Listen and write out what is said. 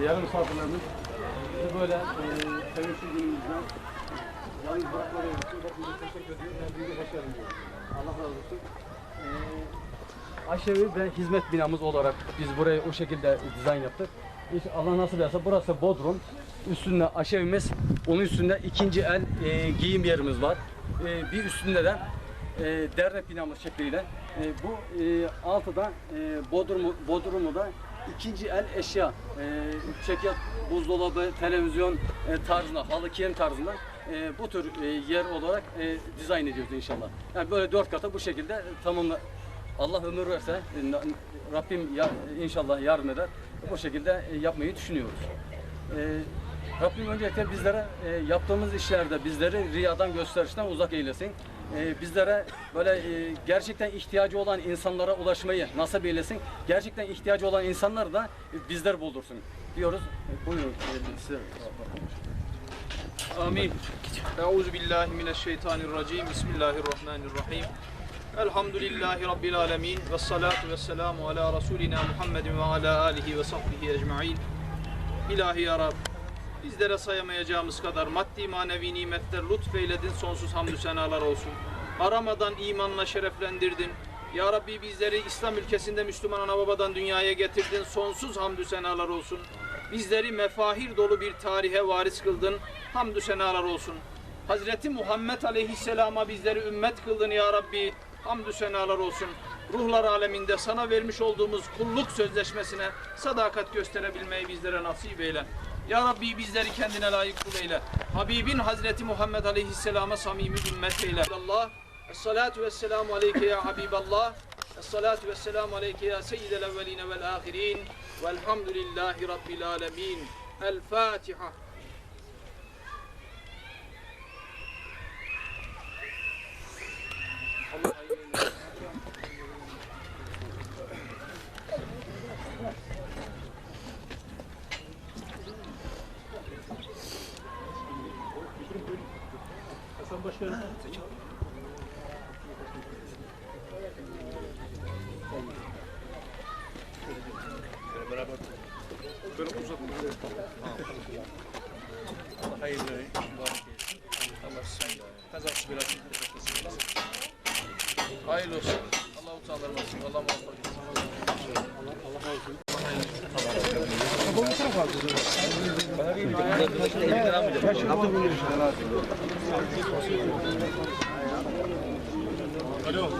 değerli misafirlerimiz bizi böyle e, sevinçli günümüzden yalnız bırakmaları için hepinize teşekkür ediyorum. Hepinize hoş geldiniz. Allah razı olsun. E, aşevi ve hizmet binamız olarak biz burayı o şekilde dizayn yaptık. Allah nasip ederse burası Bodrum. Üstünde aşevimiz, onun üstünde ikinci el e, giyim yerimiz var. E, bir üstünde de e, dernek binamız şekliyle. E, bu e, altıda e, Bodrumu, Bodrumu da ikinci el eşya, e, çekyat, buzdolabı, televizyon e, tarzında, halı kilim tarzında e, bu tür e, yer olarak e, dizayn ediyoruz inşallah. Yani böyle dört kata bu şekilde tamamla Allah ömür verse e, Rabbim ya, inşallah yardım eder. Bu şekilde e, yapmayı düşünüyoruz. E, Rabbim öncelikle bizlere e, yaptığımız işlerde bizleri riyadan gösterişten uzak eylesin. E, bizlere böyle e, gerçekten ihtiyacı olan insanlara ulaşmayı nasip eylesin. Gerçekten ihtiyacı olan insanları da e, bizler buldursun diyoruz. E, buyurun. Amin. Euzu billahi mineşşeytanirracim. Bismillahirrahmanirrahim. Elhamdülillahi rabbil alamin ve salatu vesselamu ala rasulina Muhammedin ve ala alihi ve sahbihi ecmaîn. İlahi ya Rab, bizlere sayamayacağımız kadar maddi manevi nimetler lütfeyledin, sonsuz hamdü senalar olsun. Aramadan imanla şereflendirdin. Ya Rabbi bizleri İslam ülkesinde Müslüman ana babadan dünyaya getirdin. Sonsuz hamdü senalar olsun. Bizleri mefahir dolu bir tarihe varis kıldın. Hamdü senalar olsun. Hazreti Muhammed Aleyhisselam'a bizleri ümmet kıldın ya Rabbi. Hamdü senalar olsun. Ruhlar aleminde sana vermiş olduğumuz kulluk sözleşmesine sadakat gösterebilmeyi bizlere nasip eyle. Ya Rabbi bizleri kendine layık kul eyle. Habibin Hazreti Muhammed Aleyhisselam'a samimi ümmet eyle. Allah, Esselatu vesselamu aleyke ya Habiballah. Esselatu vesselamu aleyke ya Seyyidel evveline vel ahirin. Velhamdülillahi Rabbil alemin. El Fatiha. Hayırlı olsun. Allah utandırmasın. Allah muvaffak etsin. Komutanım kaldı. Alo.